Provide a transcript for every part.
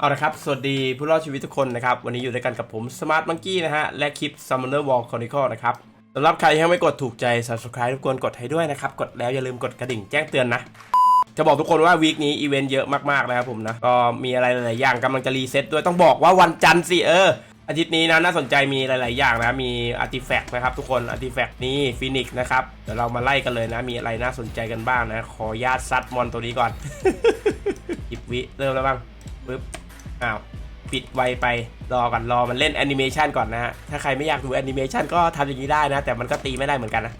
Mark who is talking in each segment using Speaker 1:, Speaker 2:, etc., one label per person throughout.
Speaker 1: เอาละครับ สวัสดีผู้รอดชีวิตทุกคนนะครับ วันนี้อยู่ด้วยกันกับผม Smart Monkey นะฮะ และคลิป Summoner War Chronicle นะครับสำหรับใครที่ยังไม่กดถูกใจ Subscribe ทุกคนกดให้ด้วยนะครับ กดแล้วอย่าลืมกดกระดิ่งแจ้งเตือนนะ จะบอกทุกคนว่าวีคนี้อีเวนต์เยอะมากๆนะครับผมนะ ก็มีอะไรหลายๆอย่างกำลังจะรีเซ็ตด้วย ต้องบอกว่าวันจันทร์สิเออ อาทิตย์นี้นะน่าสนใจมีหลาย ๆ อย่างนะ มีอาร์ติแฟกต์นะครับทุกคน อาร์ติแฟกต์นี้ฟินิกนะครับ เดี๋ยวเรามาไล่กันเลยนะ มีอะไรน่าสนใจกันบ้างนะ ขอญาตซัดมอนตัวนี้ก่อนหยิบวิเริ่มแล้วบ้างปึ๊บ อ้าวปิดไวไปรอก่อนรอมันเล่นแอนิเมชันก่อนนะฮะ ถ้าใครไม่อยากดูแอนิเมชันก็ทำอย่างนี้ได้นะ แต่มันก็ตีไม่ได้เหมือนกันนะ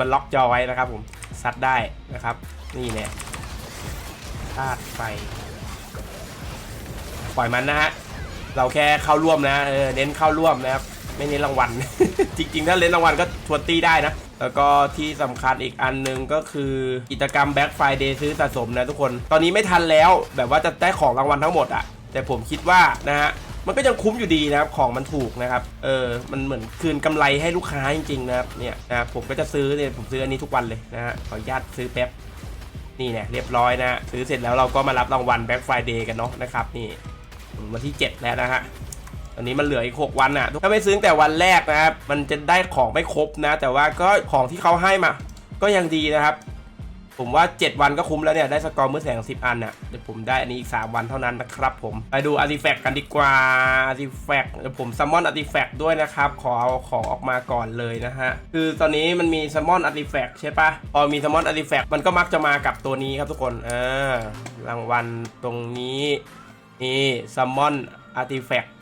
Speaker 1: มันล็อกจอไว้นะครับผมซัดได้นะครับ นี่เนี่ยธาตุไฟปล่อยมันนะฮะ เราแค่เข้าร่วมนะเออเน้นเข้าร่วมนะครับ ไม่เน้นรางวัล จริงๆ ถ้าเล่นรางวัลก็ชวนตีได้นะ แล้วก็ที่สำคัญอีกอันหนึ่งก็คือกิจกรรม Black Friday ซื้อสะสมนะทุกคน ตอนนี้ไม่ทันแล้วแบบว่าจะได้ของรางวัลทั้งหมดอะ แต่ผมคิดว่านะฮะมันก็ยังคุ้มอยู่ดีนะครับของมันถูกนะครับเออมันเหมือนคืนกำไรให้ลูกค้าจริงๆนะครับเนี่ยนะครับผมก็จะซื้อเนี่ยผมซื้ออันนี้ทุกวันเลยนะฮะขออนุญาตซื้อแป๊บนี่เนี่ยเรียบร้อยนะฮะซื้อเสร็จแล้วเราก็มารับรางวัล Black Friday กันเนาะนะครับนี่วันที่ 7 แล้วนะฮะตอนนี้มันเหลืออีก 6 วันอะถ้าไม่ซื้อแต่วันแรกนะครับมันจะได้ของไม่ครบนะ แต่ว่าก็ของที่เขาให้มา ก็ยังดีนะครับ ผมว่า 7 วันก็คุ้มแล้วเนี่ย ได้สกอร์มือแสง 10 อันน่ะเดี๋ยวผมได้อันนี้อีก 3 วันเท่านั้นนะครับผม ไปดูอาร์ติแฟกต์กันดีกว่าอาร์ติแฟกต์เดี๋ยวผมซัมมอนอาร์ติแฟกต์ด้วยนะครับ ขอเอาของออกมาก่อนเลยนะฮะ คือตอนนี้มันมีซัมมอนอาร์ติแฟกต์ใช่ปะพอมีซัมมอนอาร์ติแฟกต์มันก็มักจะมากับตัวนี้ครับทุกคนอ่ารางวัลตรงนี้นี่ซัมมอนอาร์ติแฟกต์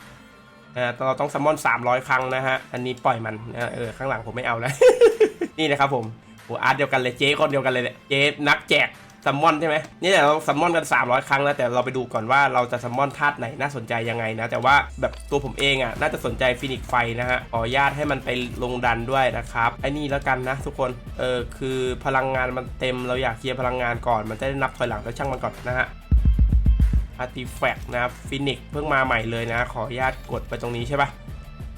Speaker 1: เราต้องซัมมอน300 ครั้งนะฮะ อันนี้ปล่อยมันนะเออข้างหลังผมไม่เอาแล้ว นี่นะครับผม โอาร์ตเดียวกันเลยเจ๊คนเดียวกันเลยเนี่ยเจ๊นักแจกซัมมอนใช่ไหมนี่เดี๋ยวเราซัมมอนกัน 300 ครั้งนะแต่เราไปดูก่อนว่าเราจะซัมมอนธาตุไหนน่าสนใจยังไงนะ แต่ว่าแบบตัวผมเองอะน่าจะสนใจฟินิกไฟนะฮะขออนุญาตให้มันไปลงดันด้วยนะครับไอ้นี่แล้วกันนะทุกคนเออคือพลังงานมันเต็มเราอยากเคลียร์พลังงานก่อนมันจะได้นับถอยหลังแล้วช่างมันก่อนนะฮะอาร์ติแฟกต์นะฟินิกเพิ่งมาใหม่เลยนะ ขออนุญาตกดไปตรงนี้ใช่ปะ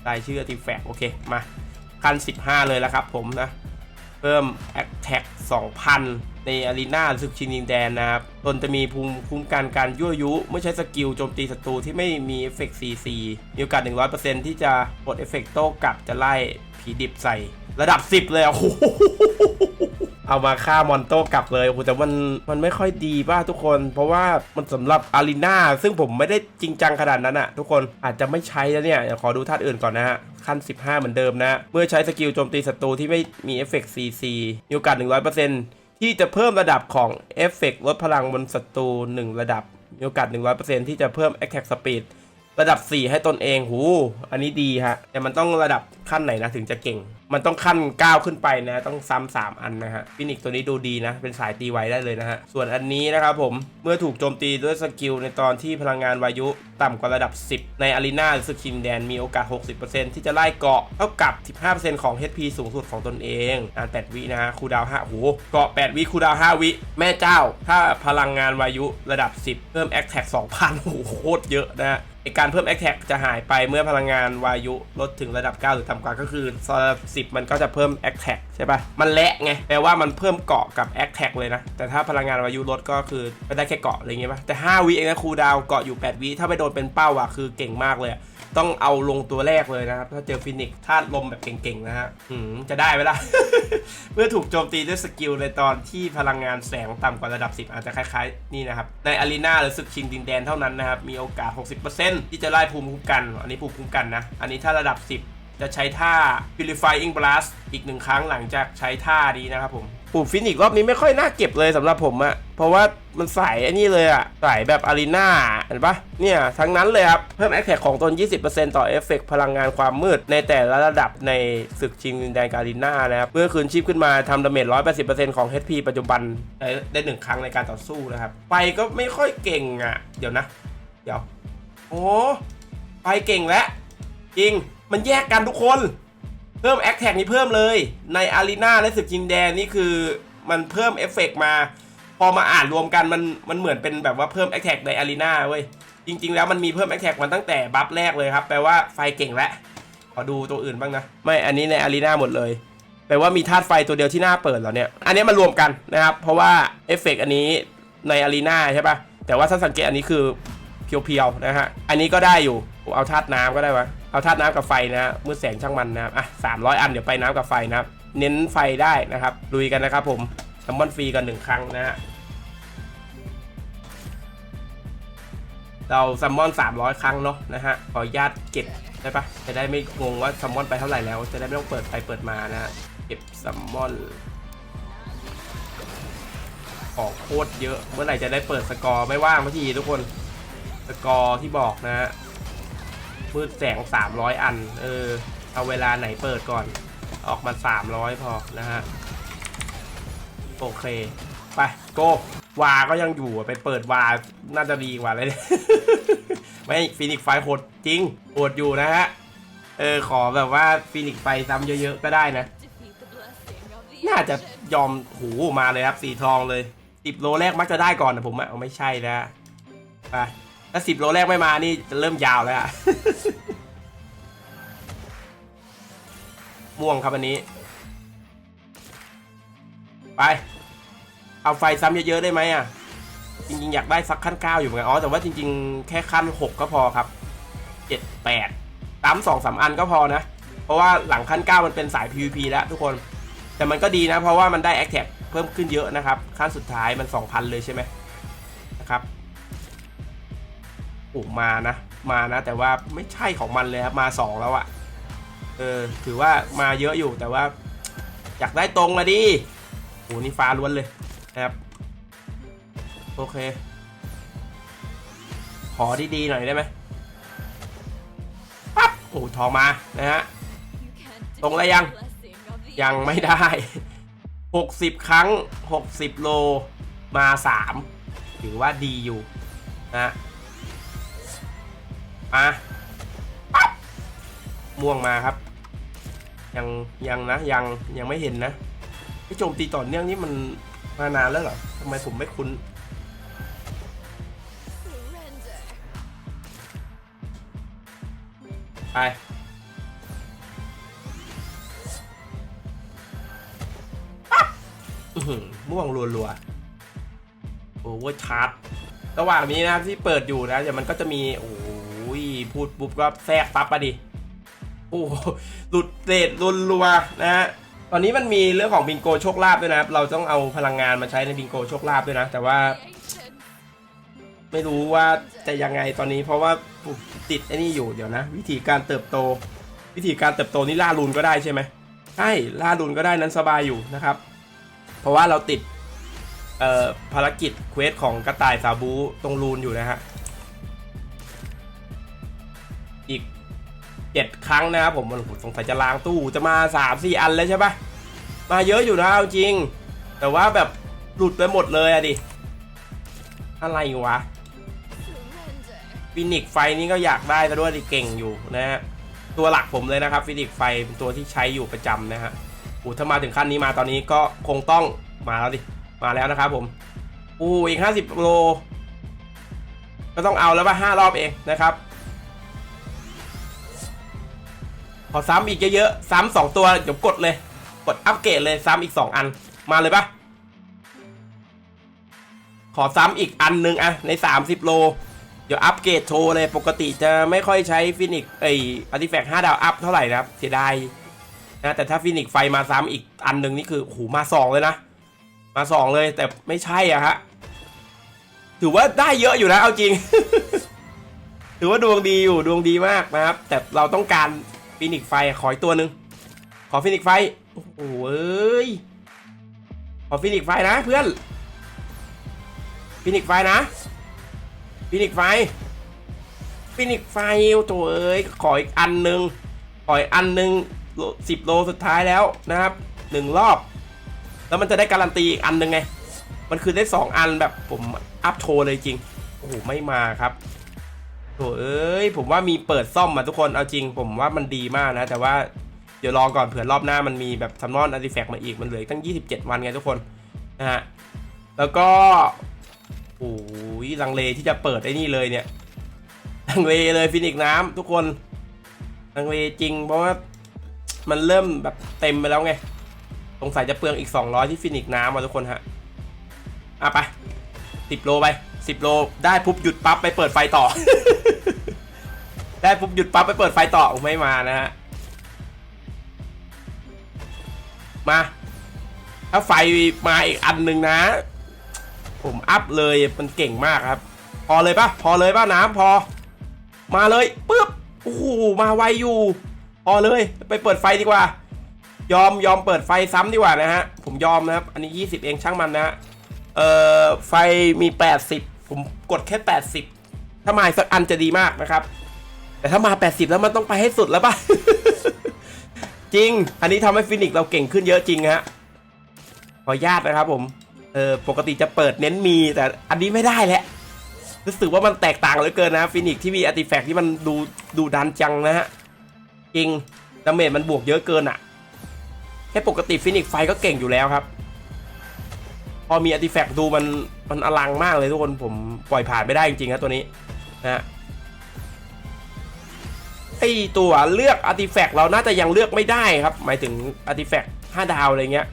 Speaker 1: รายชื่ออาร์ติแฟกต์โอเคมาคัน15 เลยแล้วครับผมนะ เพิ่มแอคแท็ก2,000 ในอารีนาศึกชิงดินแดนนะครับตนจะมีภูมิคุ้มกันการยั่วยุเมื่อใช้สกิลโจมตีศัตรูที่ไม่มีเอฟเฟกต์ CC มีโอกาส 100%ที่จะปลดเอฟเฟกต์โต้กลับจะไล่ผีดิบใส่ ระดับ 10 เลยอะโอ้โห เอามาฆ่ามอนโต้กลับเลยโอ้โหแต่มันมันไม่ค่อยดีป่ะทุกคน เพราะว่ามันสำหรับอารีนาซึ่งผมไม่ได้จริงจังขนาดนั้นอะทุกคนอาจจะไม่ใช้แล้วเนี่ยเดี๋ยวขอดูท่าอื่นก่อนนะฮะขั้น 15 เหมือนเดิมนะ เมื่อใช้สกิลโจมตีศัตรูที่ไม่มีเอฟเฟกต์ CC มีโอกาส 100%ที่จะเพิ่มระดับของเอฟเฟกต์ลดพลังบนศัตรู1ระดับมีโอกาส 100%ที่จะเพิ่ม Attack Speed ระดับ 4 ให้ตนเองหู อันนี้ดีฮะ แต่มันต้องระดับขั้นไหนนะถึงจะเก่ง มันต้องขั้น 9 ขึ้นไปนะ ต้องซ้ำ3อันนะฮะ ฟินิกตัวนี้ดูดีนะ เป็นสายตีไวได้เลยนะฮะ ส่วนอันนี้นะครับผม เมื่อถูกโจมตีด้วยสกิลในตอนที่พลังงานวายุต่ำกว่าระดับ 10 ในอารีนาหรือสกินแดนมีโอกาส 60%ที่จะไล่เกาะเท่ากับ 15%ของ HP สูงสุดของตนเองนาน8วินะฮะ คูดาว5โอ้โหเกาะ 8 วิคูดาว5วิ แม่เจ้า ถ้าพลังงานวายุระดับ 10 เพิ่ม a t t a c 2,000โอ้โหโคตรเยอะนะฮะ การเพิ่มแอคแท็กจะหายไปเมื่อพลังงานวายุลดถึงระดับ 9 หรือต่ำกว่าก็คือระดับ10 มันก็จะเพิ่มแอคแท็กใช่ปะมันและไงแปลว่ามันเพิ่มเกาะกับแอคแท็กเลยนะ แต่ถ้าพลังงานวายุลดก็คือไม่ได้แค่เกาะอะไรเงี้ยปะแต่ 5วิเองนะครูดาวเกาะอยู่ 8วิถ้าไปโดนเป็นเป้าอะคือเก่งมากเลย ต้องเอาลงตัวแรกเลยนะครับ ถ้าเจอฟินิกซ์ธาตุลมแบบเก่งๆนะฮะจะได้ไหมล่ะ เมื่อถูกโจมตีด้วยสกิลในตอนที่พลังงานแสงต่ำกว่าระดับ 10 อาจจะคล้ายๆ นี่นะครับ ในอารีนาหรือศึกชิงดินแดนเท่านั้นนะครับ มีโอกาส 60%ที่จะไล่ภูมิคุ้มกัน อันนี้ภูมิคุ้มกันนะ อันนี้ถ้าระดับ 10 จะใช้ท่า Purifying Blast อีกหนึ่งครั้งหลังจากใช้ท่านี้นะครับผม ปุ่มฟินิกรอบนี้ไม่ค่อยน่าเก็บเลยสำหรับผมอะเพราะว่ามันใส่อ้นี่เลยอะใส่แบบอารีนาเห็นปะเนี่ย ทั้งนั้นเลยครับ เพิ่มแอคแท็กของตน 20%ต่อเอฟเฟกต์พลังงานความมืด ในแต่ละระดับในศึกชิงดินแดนกาลิน่านะครับ เมื่อคืนชีพขึ้นมาทำดาเมจ 180%ของ HP ปัจจุบัน ได้ได้หนึ่งครั้งในการต่อสู้นะครับ ไปก็ไม่ค่อยเก่งอะเดี๋ยวนะ เดี๋ยว โอ้ ไปเก่งแล้ว จริง มันแยกกันทุกคน เพิ่มแอคแท็กนี้เพิ่มเลยในอารีนาและศึกจินแดนนี่คือมันเพิ่มเอฟเฟกต์มา พอมาอ่านรวมกันมันมันเหมือนเป็นแบบว่าเพิ่มแอคแท็กในอารีนาเว้ยจริง ๆ แล้วมันมีเพิ่มแอคแท็กมันตั้งแต่บัฟแรกเลยครับแปลว่าไฟเก่งแล้วขอดูตัวอื่นบ้างนะไม่อันนี้ในอารีนาหมดเลยแปลว่ามีธาตุไฟตัวเดียวที่หน้าเปิดแล้วเนี่ยอันนี้มันรวมกันนะครับเพราะว่าเอฟเฟกต์อันนี้ในอารีนาใช่ปะแต่ว่าถ้าสังเกตอันนี้คือเพียวๆนะฮะอันนี้ก็ได้อยู่เอาธาตุน้ำก็ได้วะ เอาธาตุน้ำกับไฟนะฮะมืดแสงช่างมันนะครับอะสามร้อยอันเดี๋ยวไปน้ำกับไฟนะครับ เน้นไฟได้นะครับลุยกันนะครับผมซัมมอนฟรีกันหนึ่งครั้งนะฮะเราซัมมอน 300 ครั้งเนาะนะฮะขออนุญาตเก็บได้ปะจะได้ไม่งงว่าซัมมอนไปเท่าไหร่แล้ว จะได้ไม่ต้องเปิดไปเปิดมานะฮะเก็บซัมมอนออกโคตรเยอะ เมื่อไหร่จะได้เปิดสกอร์ไม่ว่างเมื่อทีทุกคน สกอร์ที่บอกนะฮะ มืดแสง 300 อัน เออ เอาเวลาไหนเปิดก่อน ออกมา 300 พอนะฮะ โอเค ไป โก วาก็ยังอยู่ไปเปิดวา น่าจะดีกว่าเลยเนี่ยไม่ฟินิกไฟโหดจริงโหดอยู่นะฮะ เออ ขอแบบว่าฟินิกไฟซ้ำเยอะๆ ก็ได้นะ น่าจะยอมหูมาเลยครับ สีทองเลยสิบโลแรกมักจะได้ก่อนนะผมอะไม่ใช่นะ ไป ถ้าสิบโลแรกไม่มานี่จะเริ่มยาวแล้วอะ ม่วงครับอันนี้ ไปเอาไฟซ้ำเยอะๆได้ไหมอะ จริงๆ อยากได้สักขั้นเก้าอยู่เหมือนกันอ๋อแต่ว่าจริง ๆ แค่ขั้นหกก็พอครับเจ็ดแปดซ้ำสองสามอันก็พอนะ เพราะว่าหลังขั้นเก้ามันเป็นสาย PVP แล้วทุกคน แต่มันก็ดีนะ เพราะว่ามันได้ a c t a g เพิ่มขึ้นเยอะนะครับ ขั้นสุดท้ายมัน2,000เลยใช่ไหมนะครับ โอ้มานะ มานะ แต่ว่าไม่ใช่ของมันเลยครับ มา 2 แล้วอะเออ ถือว่ามาเยอะอยู่แต่ว่า อยากได้ตรงละดิโอ้นี่ฟ้าล้วนเลยนะครับ โอเค ขอดีๆหน่อยได้ไหมปั๊บโอ้ทองมา นะฮะ ตรงแล้วยัง ยังไม่ได้ 60 ครั้ง 60 โล มา 3 ถือว่าดีอยู่นะ มาปั๊บม่วงมาครับ ยังยังนะยังยังไม่เห็นนะไอ้โจมตีต่อเนื่องนี่มันมานานแล้วเหรอทำไมผมไม่คุ้นไปม่วงรัวๆโอเวอร์ชาร์จระหว่างนี้นะที่เปิดอยู่นะเดี๋ยวมันก็จะมีโอ้ พูดปุ๊บก็แทรกปั๊บปะดิ โอ้โหหลุดเรทรัวๆนะฮะตอนนี้มันมีเรื่องของบิงโกโชคลาภด้วยนะครับ เราต้องเอาพลังงานมาใช้ในบิงโกโชคลาภด้วยนะ แต่ว่า ไม่รู้ว่าจะยังไงตอนนี้เพราะว่าติดไอ้นี่อยู่เดี๋ยวนะ วิธีการเติบโต วิธีการเติบโตนี่ล่ารูนก็ได้ใช่ไหมใช่ล่ารูนก็ได้นั้นสบายอยู่นะครับ เพราะว่าเราติดภารกิจเควสของกระต่ายสาบูตรงรูนอยู่นะฮะ 7 ครั้งนะครับผมมันสงสัยจะล้างตู้จะมา3 4อันแล้วใช่ปะมาเยอะอยู่นะจริง แต่ว่าแบบหลุดไปหมดเลยอะดิ อะไรวะฟินิกไฟนี่ก็อยากได้ซะด้วยดิเก่งอยู่นะฮะตัวหลักผมเลยนะครับฟินิกไฟเป็นตัวที่ใช้อยู่ประจำนะฮะอูถ้ามาถึงขั้นนี้มาตอนนี้ก็คงต้องมาแล้วดิมาแล้วนะครับผมอูอีก 50 โล ก็ต้องเอาแล้วป่ะห้ารอบเองนะครับ ขอซ้ำอีกเยอะๆ ซ้ำสองตัวเดี๋ยวกดเลย กดอัปเกรดเลยซ้ำอีกสองอัน มาเลยปะขอซ้ำอีกอันหนึ่งอะใน 30 โล เดี๋ยวอัปเกรดโชว์เลย ปกติจะไม่ค่อยใช้ฟินิกไออาร์ติแฟกต์5ดาวอัพเท่าไหร่นะครับ เสียดายนะแต่ถ้าฟินิกไฟมาซ้ำอีกอันหนึ่งนี่คือโอ้โหมาสองเลยนะ มาสองเลยแต่ไม่ใช่อะฮะถือว่าได้เยอะอยู่นะเอาจริง ถือว่าดวงดีอยู่ดวงดีมากนะครับ แต่เราต้องการ ฟินิกไฟขออีกตัวหนึ่งขอฟินิกไฟโอ้โหเอ้ยขอฟินิกไฟนะเพื่อนฟินิกไฟนะฟินิกไฟฟินิกไฟตัวเอ้ยขออีกอันหนึ่งขออีกอันหนึ่งสิบโลสุดท้ายแล้วนะครับหนึ่งรอบ แล้วมันจะได้การันตีอีกอันหนึ่งไง มันคือได้สองอันแบบผมอัพโชว์เลยจริงโอ้โหไม่มาครับ ถเอ้ยผมว่ามีเปิดซ่อมมาทุกคนเอาจริง ผมว่ามันดีมากนะ แต่ว่าเดี๋ยวลอก่อนเผื่อรอบหน้ามันมีแบบซัมมอนอาร์ติแฟกต์มาอีกมันเหลืออกตั้ง 27 วันไงทุกคนนะฮะแล้วก็โอ้ยลังเลที่จะเปิดไอ้นี่เลยเนี่ยลังเลเลยฟินิกน้ำทุกคนลังเลจริง เพราะว่ามันเริ่มแบบเต็มไปแล้วไงสงสัยจะเปลืองอีก 200 ที่ฟินิกน้ำมาทุกคนฮะอะไปติดโลไป10โลได้ปุ๊บหยุดปั๊บไปเปิดไฟต่อ ได้ปุ๊บหยุดปั๊บไปเปิดไฟต่อไม่มานะฮะ มา ถ้าไฟมาอีกอันหนึ่งนะ ผมอัพเลยมันเก่งมากครับ พอเลยปะพอเลยปะน้ำพอ มาเลยปึ๊บโอ้โหมาไวอยู่ พอเลย ไปเปิดไฟดีกว่า ยอมยอมเปิดไฟซ้ำดีกว่านะฮะ ผมยอมนะครับ อันนี้ 20 เองช่างมันนะ เอ่อ ไฟมี 80 ผมกดแค่ 80 ถ้ามาอีกสักอันจะดีมากนะครับ แต่ถ้ามา 80 แล้วมันต้องไปให้สุดแล้วปะจริง อันนี้ทำให้ฟินิกซ์เราเก่งขึ้นเยอะจริงฮะ ขออนุญาตนะครับผม เออปกติจะเปิดเน้นมี แต่อันนี้ไม่ได้แหละรู้สึกว่ามันแตกต่างเหลือเกินนะฟินิกซ์ที่มีอาร์ติแฟกต์ที่มันดูดูดันจังนะฮะ จริงดาเมจมันบวกเยอะเกินอะแค่ปกติฟินิกซ์ไฟก็เก่งอยู่แล้วครับ พอมีอาร์ติแฟกต์ดูมันมันอลังมากเลยทุกคนผมปล่อยผ่านไม่ได้จริงๆครับตัวนี้นะฮะ ไอตัวเลือกอาร์ติแฟกต์เราน่าจะยังเลือกไม่ได้ครับ หมายถึงอาร์ติแฟกต์5ดาวอะไรเงี้ย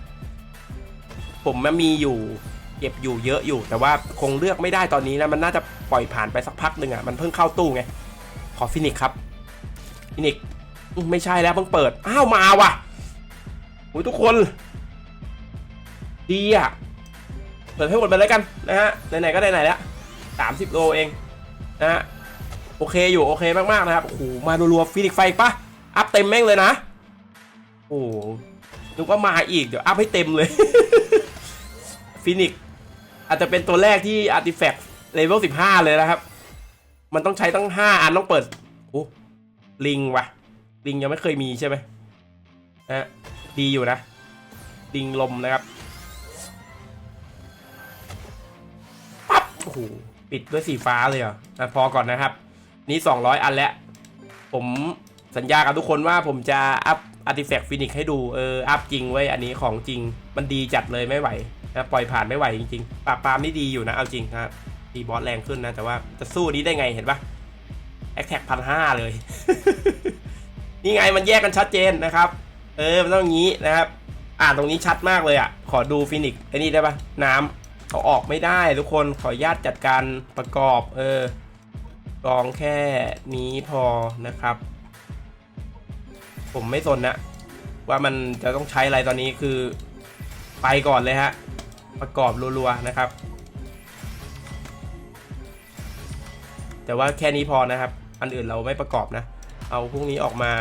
Speaker 1: ผมมันมีอยู่เก็บอยู่เยอะอยู่ แต่ว่าคงเลือกไม่ได้ตอนนี้นะมันน่าจะปล่อยผ่านไปสักพักหนึ่งอะมันเพิ่งเข้าตู้ไง ขอฟินิกครับฟินิกไม่ใช่แล้วเพิ่งเปิด อ้าวมาว่ะโอ้ยทุกคน ดีอะ เปิดให้หมดไปแล้วกันนะฮะไหนๆก็ไหนๆแล้วสามสิบโลเองนะฮะ โอเคอยู่โอเคมากๆนะครับโอ้โหมารัวๆฟินิกไฟปะอัพเต็มแม่งเลยนะ โอ้โหนึกว่ามาอีกเดี๋ยวอัพให้เต็มเลยฟินิกอาจจะเป็นตัวแรกที่อาร์ติแฟกต์เลเวลสิบห้าเลยนะครับ มันต้องใช้ตั้งห้าอันต้องเปิดโอ้ลิงวะลิงยังไม่เคยมีใช่ไหมนะฮะดีอยู่นะลิงลมนะครับปั๊บโอ้โหปิดด้วยสีฟ้าเลยเหรออพอก่อนนะครับ นี่200 อันแล้ว ผมสัญญากับทุกคนว่าผมจะอัพอาร์ติแฟกต์ฟินิกให้ดูเอออัพจริงไว้อันนี้ของจริงมันดีจัดเลยไม่ไหวนะปล่อยผ่านไม่ไหวจริงๆปราบปรามนี่ดีอยู่นะเอาจริงครับดีบอสแรงขึ้นนะ แต่ว่าจะสู้นี้ได้ไงเห็นปะแอคแท็กพันห้าเลย นี่ไงมันแยกกันชัดเจนนะครับ เออมันต้องอย่างนี้นะครับ อ่านตรงนี้ชัดมากเลยอะ ขอดูฟินิกไอ้นี่ได้ปะน้ำเอาออกไม่ได้ทุกคนขออนุญาตจัดการประกอบ เออ รองแค่นี้พอนะครับ ผมไม่สนนะ ว่ามันจะต้องใช้อะไรตอนนี้คือไปก่อนเลยฮะ ประกอบรัวๆนะครับ แต่ว่าแค่นี้พอนะครับ อันอื่นเราไม่ประกอบนะ เอาพวกนี้ออกมา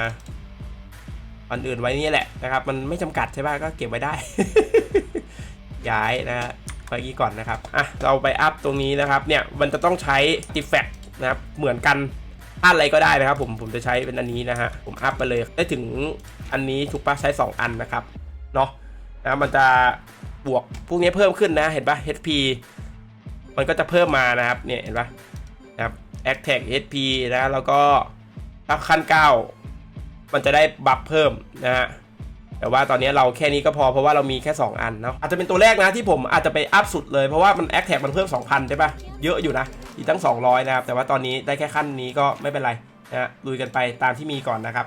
Speaker 1: อันอื่นไว้นี่แหละนะครับ มันไม่จำกัดใช่ป่ะก็เก็บไว้ได้ ย้ายนะฮะไปกี้ก่อนนะครับ อะ เราไปอัพตรงนี้นะครับ เนี่ย มันจะต้องใช้ติแฟก นะครับเหมือนกันอะไรก็ได้นะครับผมผมจะใช้เป็นอันนี้นะฮะผมอัพไปเลยได้ถึงอันนี้ถูกปะใช้ 2 อันนะครับเนาะนะมันจะบวกพวกนี้เพิ่มขึ้นนะเห็นปะ HP มันก็จะเพิ่มมานะครับเนี่ยเห็นปะนะครับ a c t a c HP นะแล้วก็ถ้าขั้น 9 มันจะได้บัฟเพิ่มนะฮะแต่ว่าตอนนี้เราแค่นี้ก็พอเพราะว่าเรามีแค่ 2 อันเนาะอาจจะเป็นตัวแรกนะที่ผมอาจจะไปอัพสุดเลยเพราะว่ามันแอคแท็กมันเพิ่ม 2,000 ใช่ปะเยอะอยู่นะ อีกตั้ง 200 นะครับ แต่ว่าตอนนี้ได้แค่ขั้นนี้ก็ไม่เป็นไรนะฮะลุยกันไปตามที่มีก่อนนะครับ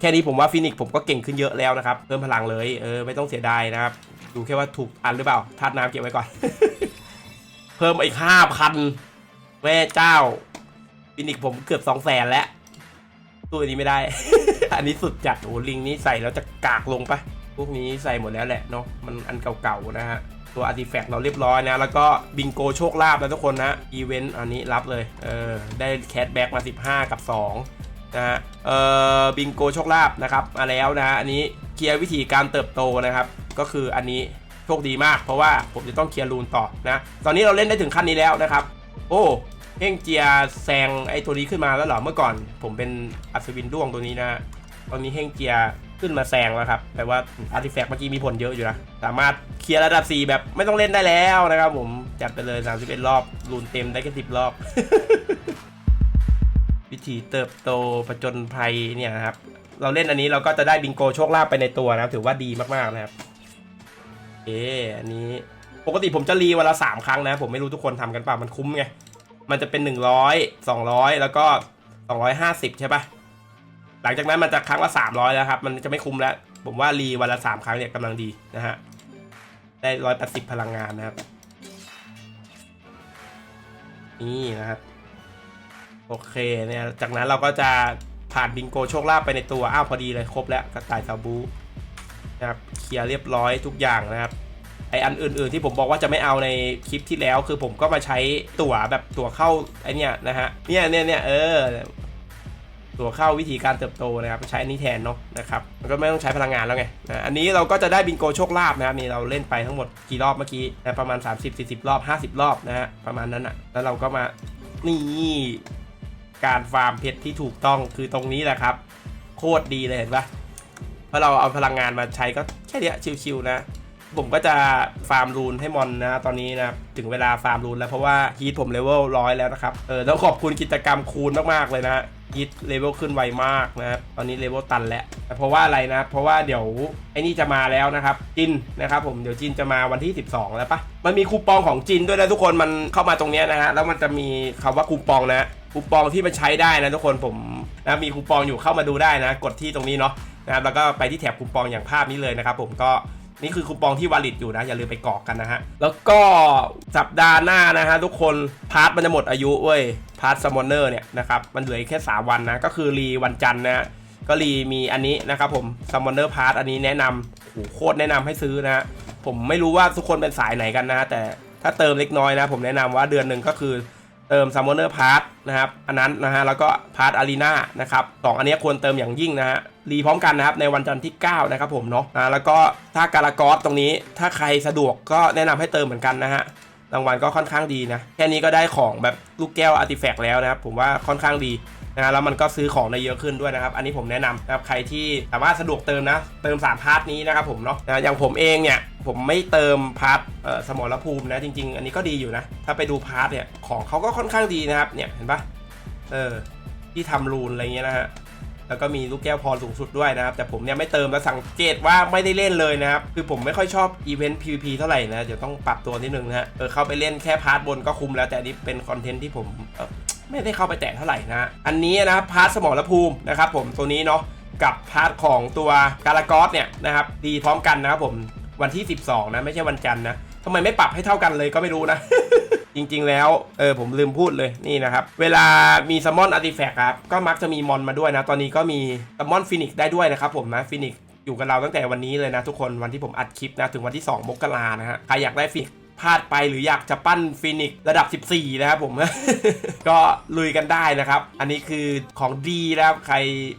Speaker 1: แค่นี้ผมว่าฟินิกผมก็เก่งขึ้นเยอะแล้วนะครับ เพิ่มพลังเลย เออ ไม่ต้องเสียดายนะครับ ดูแค่ว่าถูกอันหรือเปล่าธาตุน้ำเก็บไว้ก่อน เพิ่มอีก5,000แม่เจ้า ฟินิกผมเกือบ2 0 0 0 0 0แล้วตัวนี้ไม่ได้ อันนี้สุดจัด โอ้ลิงนี้ใส่แล้วจะกากลงปะ วกนี้ใส่หมดแล้วแหละเนาะมันอันเก่าๆนะฮะตัวอาร์ติแฟกต์เราเรียบร้อยนะ แล้วก็บิงโกโชคลาภนะทุกคนนะอีเวนต์อันนี้รับเลยเออได้แคทแบ็กมา 15 กับ 2 นะฮะเออบิงโกโชคลาภนะครับมาแล้วนะฮะอันนี้เคลียร์วิธีการเติบโตนะครับ ก็คืออันนี้โชคดีมาก เพราะว่าผมจะต้องเคลียร์รูนต่อนะ ตอนนี้เราเล่นได้ถึงขั้นนี้แล้วนะครับ โอ้เฮงเจียแซงไอ้ตัวนี้ขึ้นมาแล้วเหรอเมื่อก่อน ผมเป็นอัศวินด้วงตัวนี้นะตอนนี้เฮงเจีย ขึ้นมาแซงแล้วครับแปลว่าอาร์ติแฟกต์เมื่อกี้มีผลเยอะอยู่นะ สามารถเคลียร์ระดับ 4 แบบไม่ต้องเล่นได้แล้วนะครับผม จัดไปเลย 31 รอบรูนเต็มได้แค่10 รอบ วิธีเติบโตประจนภัยเนี่ยนะครับ เราเล่นอันนี้เราก็จะได้บิงโกโชคลาภไปในตัวนะครับ ถือว่าดีมากๆนะครับ เอออันนี้ปกติผมจะรีวันละ 3 ครั้งนะ ผมไม่รู้ทุกคนทำกันเปล่ามันคุ้มไง มันจะเป็น 100 200 แล้วก็ 250 ใช่ปะ หลังจากนั้นมันจะครั้งละ300แล้วครับมันจะไม่คุ้มแล้ว ผมว่ารีวันละ3ครั้งเนี่ยกำลังดีนะฮะได้180พลังงานนะครับ นี่นะครับ โอเคเนี่ยจากนั้นเราก็จะผ่านบิงโกโชคลาภไปในตัวอ้าวพอดีเลยครบแล้วกระต่ายซาบูนะครับเคลียร์เรียบร้อยทุกอย่างนะครับไออันอื่นๆที่ผมบอกว่าจะไม่เอาในคลิปที่แล้ว คือผมก็มาใช้ตั๋วแบบตั๋วเข้าไอเนี่ยนะฮะเนี่ยเนี่ยเนี่ยเออ ตัวเข้าวิธีการเติบโตนะครับใช้อันนี้แทนเนาะนะครับมันก็ไม่ต้องใช้พลังงานแล้วไงนะอันนี้เราก็จะได้บิงโกโชคลาภนะครับนี่เราเล่นไปทั้งหมดกี่รอบเมื่อกี้นะประมาณ 30-40 รอบ 50 รอบนะฮะประมาณนั้นอะแล้วเราก็มานี่การฟาร์มเพชรที่ถูกต้องคือตรงนี้แหละครับ โคตรดีเลยเห็นปะเพราะเราเอาพลังงานมาใช้ก็แค่เนี้ยชิวๆนะ ผมก็จะฟาร์มรูนให้มอนนะตอนนี้นะครับถึงเวลาฟาร์มรูนแล้วเพราะว่าฮีทผมเลเวลร้อยแล้วนะครับเออต้องขอบคุณกิจกรรมคูณมากๆเลยนะฮีทเลเวลขึ้นไวมากนะครับตอนนี้เลเวลตันแล้วแต่เพราะว่าอะไรนะ เพราะว่าเดี๋ยวไอ้นี่จะมาแล้วนะครับ จินนะครับผมเดี๋ยวจินจะมาวันที่ 12 แล้วปะมันมีคูปองของจินด้วยนะทุกคนมันเข้ามาตรงนี้นะฮะแล้วมันจะมีคำว่าคูปองนะคูปองที่มันใช้ได้นะทุกคนผมนะมีคูปองอยู่เข้ามาดูได้นะ กดที่ตรงนี้เนาะนะครับแล้วก็ไปที่แถบคูปองอย่างภาพนี้เลยนะครับผมก็ นี่คือคูปองที่วาลิดอยู่นะ อย่าลืมไปกรอกกันนะฮะ แล้วก็สัปดาห์หน้านะฮะทุกคนพาร์ทมันจะหมดอายุเว้ยพาร์ทสมมอนเนอร์เนี่ยนะครับมันเหลือแค่ 3 วันนะ ก็คือรีวันจันทร์นะก็รีมีอันนี้นะครับผมสมมอนเนอร์พาร์ทอันนี้แนะนำโอ้โหโคตรแนะนำให้ซื้อนะฮะผมไม่รู้ว่าทุกคนเป็นสายไหนกันนะ แต่ถ้าเติมเล็กน้อยนะ ผมแนะนำว่าเดือนหนึ่งก็คือ เติมซัมมอนเนอร์พาร์ตนะครับอันนั้นนะฮะแล้วก็พาร์ตอารีนานะครับสองอันนี้ควรเติมอย่างยิ่งนะฮะรีพร้อมกันนะครับในวันจันทร์ที่ 9 นะครับผมเนาะนะแล้วก็ถ้าการากอสตรงนี้ถ้าใครสะดวกก็แนะนำให้เติมเหมือนกันนะฮะรางวัลก็ค่อนข้างดีนะ แค่นี้ก็ได้ของแบบลูกแก้วอาร์ติแฟกต์แล้วนะครับผมว่าค่อนข้างดี นะแล้วมันก็ซื้อของได้เยอะขึ้นด้วยนะครับ อันนี้ผมแนะนำนะครับใครที่สามารถสะดวกเติมนะ เติม 3 พาร์ทนี้นะครับผมเนาะนะอย่างผมเองเนี่ยผมไม่เติมพาร์ทสมรภูมินะจริง ๆ อันนี้ก็ดีอยู่นะ ถ้าไปดูพาร์ทเนี่ยของเขาก็ค่อนข้างดีนะครับเนี่ยเห็นปะเออที่ทำรูนอะไรเงี้ยนะฮะแล้วก็มีลูกแก้วพรสูงสุดด้วยนะครับ แต่ผมเนี่ยไม่เติมแล้วสังเกตว่าไม่ได้เล่นเลยนะครับ คือผมไม่ค่อยชอบอีเวนต์ PVP เท่าไหร่นะเดี๋ยวต้องปรับตัวนิดนึงนะฮะเออเข้าไปเล่นแค่พาร์ทบนก็คุ้มแล้วแต่นี้เป็นคอนเทนต์ที่ผมเอ่อ ไม่ได้เข้าไปแตะเท่าไหร่นะอันนี้นะครับพาร์ทสมรภูมินะครับผมตัวนี้เนาะกับพาร์ทของตัวการากอสเนี่ยนะครับดีพร้อมกันนะครับผมวันที่ 12 นะไม่ใช่วันจันทร์นะทำไมไม่ปรับให้เท่ากันเลยก็ไม่รู้นะ จริงๆแล้วเออผมลืมพูดเลยนี่นะครับ เวลามีซัมมอนอาร์ติแฟกต์ครับก็มักจะมีมอนมาด้วยนะ ตอนนี้ก็มีซัมมอนฟินิกได้ด้วยนะครับผมนะฟินิกอยู่กับเราตั้งแต่วันนี้เลยนะทุกคนวันที่ผมอัดคลิปนะ ถึงวันที่ 2 มกรานะฮะใครอยากได้ฟินิก พลาดไปหรืออยากจะปั้นฟินิกระดับ 14 นะครับผม ก็ลุยกันได้นะครับ อันนี้คือของดีนะครับ ใคร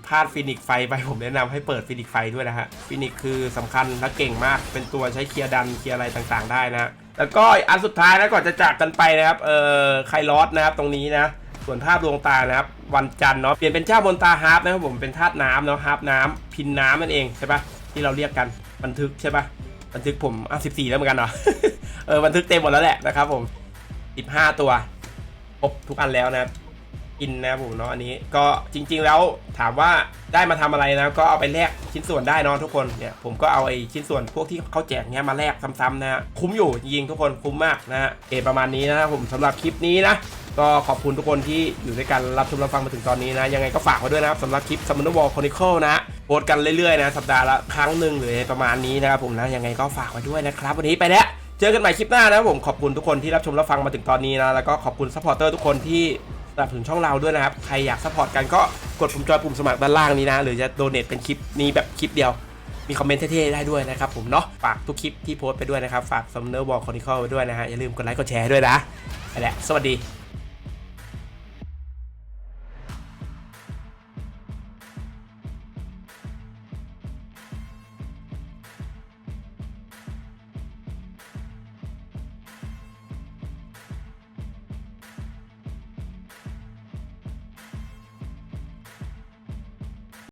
Speaker 1: พลาดฟินิกไฟไปผมแนะนำให้เปิดฟินิกไฟด้วยนะฮะฟินิกคือสำคัญและเก่งมากเป็นตัวใช้เคลียร์ดันเคลียร์อะไรต่างๆ ได้นะแล้วก็อันสุดท้ายนะก่อนจะจากกันไปนะครับเออไคลอสนะครับตรงนี้นะส่วนภาพดวงตานะครับวันจันทร์เนาะเปลี่ยนเป็นเจ้าบนตาฮาร์ปนะครับผมเป็นธาตุน้ำเนาะฮาร์ปน้ำพินน้ำนั่นเองใช่ปะที่เราเรียกกันบันทึกใช่ปะบันทึกผมอะสิบสี่แล้วเหมือนกันเหรอ เออบันทึกเต็มหมดแล้วแหละนะครับผม 15 ตัวครบทุกอันแล้วนะอินนะผมเนาะอันนี้ก็จริง ๆ แล้วถามว่าได้มาทำอะไรนะก็เอาไปแลกชิ้นส่วนได้นอะทุกคนเนี่ยผมก็เอาไอ้ชิ้นส่วนพวกที่เขาแจกเนี้ยมาแลกซ้ำๆนะฮะคุ้มอยู่จริงทุกคนคุ้มมากนะฮะเอประมาณนี้นะครับผมสำหรับคลิปนี้นะก็ขอบคุณทุกคนที่อยู่ด้วยกันรับชมรับฟังมาถึงตอนนี้นะ ยังไงก็ฝากไว้ด้วยนะครับสำหรับคลิป s u m m o n e r War Chronicle นะโพสกันเรื่อยๆนะสัปดาห์ละครั้งหนึ่งหรือประมาณนี้นะครับผมนะยังไงก็ฝากไว้ด้วยนะครับ วันนี้ไปแล้ว เจอกันใหม่คลิปหน้านะครับผมขอบคุณทุกคนที่รับชมรับฟังมาถึงตอนนี้นะ แล้วก็ขอบคุณซัพพอร์เตอร์ทุกคนที่สนับสนุนช่องเราด้วยนะครับ ใครอยากซัพพอร์ตกันก็กดปุ่มจอยปุ่มสมัครด้านล่างนี้นะ หรือจะโดเนทเป็นคลิปนี้แบบคลิปเดียว มีคอมเมนต์เท่ๆได้ด้วยนะครับผมเนาะ ฝากทุกคลิปที่โพสต์ไปด้วยนะครับ ฝากซัมเนอร์บอลคอนิคอลไว้ด้วยนะฮะ อย่าลืมกดไลค์กดแชร์ด้วยนะไปแล้วสวัสดี